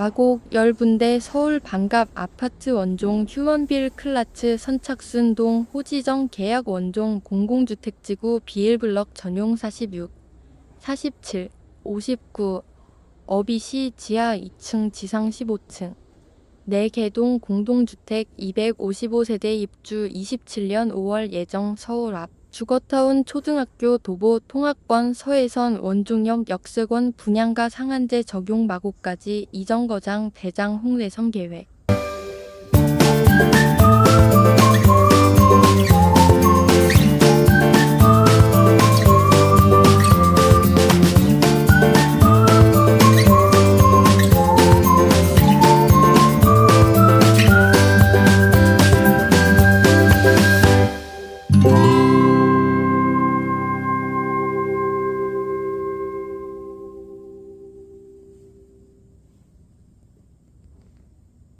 마곡 열분대 서울 반갑 아파트 원종 휴먼빌 클라츠 선착순동 호지정 계약 원종 공공주택지구 비일블럭 전용 46, 47, 59 어비시 지하 2층 지상 15층 내 개동 공동주택 255세대 입주 27년 5월 예정 서울 앞 주거타운 초등학교 도보 통학권 서해선 원종역 역세권 분양가 상한제 적용 마고까지 이정거장 대장 홍대섬 계획